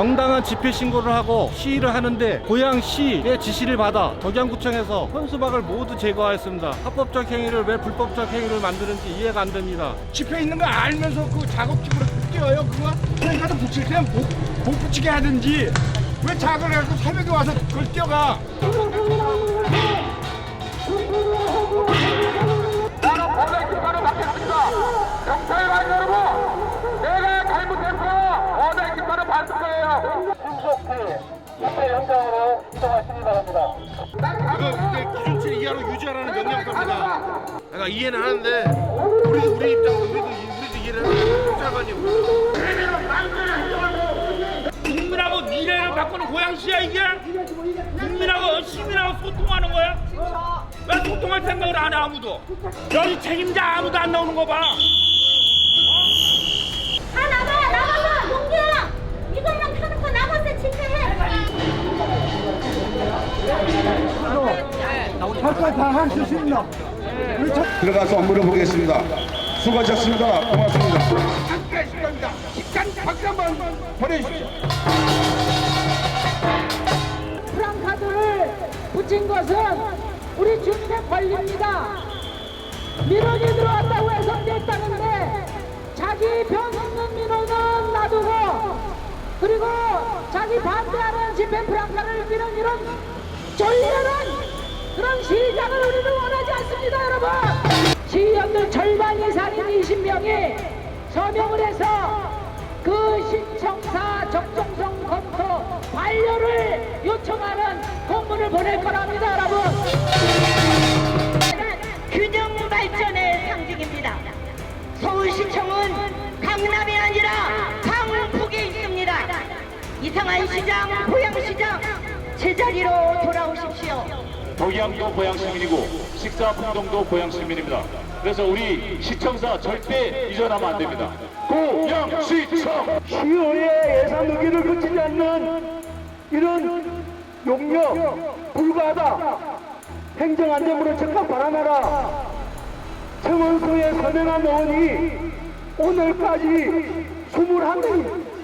정당한 집회 신고를 하고 시위를 하는데 고양시의 지시를 받아 덕양구청에서 현수막을 모두 제거하였습니다. 합법적 행위를 왜 불법적 행위를 만드는지 이해가 안 됩니다. 집회 있는 거 알면서 그 작업집으로 뛰어요 그거? 그러니까 붙일 때는 못, 못 붙이게 하든지 왜 작업을 해갖고 새벽에 와서 그걸 뛰어가 현장으로 이동하시기 바랍니다. 이거 기준치를 이하로 유지하라는 명령서입니다. 내가 이해는 하는데 우리 우리 입장도 우리도 우리도 이해를 하는데 경찰관이 국민하고 미래를 바꾸는 고양시야 이게? 국민하고 시민하고 소통하는 거야? 왜 소통할 생각을 안 해 아무도? 여기 책임자 아무도 들어가서 업무를 보겠습니다. 수고하셨습니다. 고맙습니다. 잠깐 시간입니다 식단 박수 한번 보내주십시오 프랑카드를 붙인 것은 우리 주민의 권리입니다. 민원이 들어왔다고 해서 냈다는데 자기 병 없는 민원은 놔두고 그리고 자기 반대하는 집회 프랑카드를 미는 이런 졸려는 그런 시장을 우리는 원하지 않습니다 여러분. 시의원들 절반 이상인 20명이 서명을 해서 그 신청사 적정성 검토 반려를 요청하는 공문을 보낼 거랍니다 여러분. 균형 발전의 상징입니다. 서울시청은 강남이 아니라 강북에 있습니다. 이상한 시장 고양시장 제자리로 돌아오십시오 덕양도 고양 시민이고 식사 풍동도 고양 시민입니다. 그래서 우리 시청사 절대 이전하면 안 됩니다. 고양 시청 시의회 예산 의기를 거치지 않는 이런 용역 불가하다 행정안전부를 즉각 발안하라 청원서에 서명한 의원이 오늘까지 21명입니다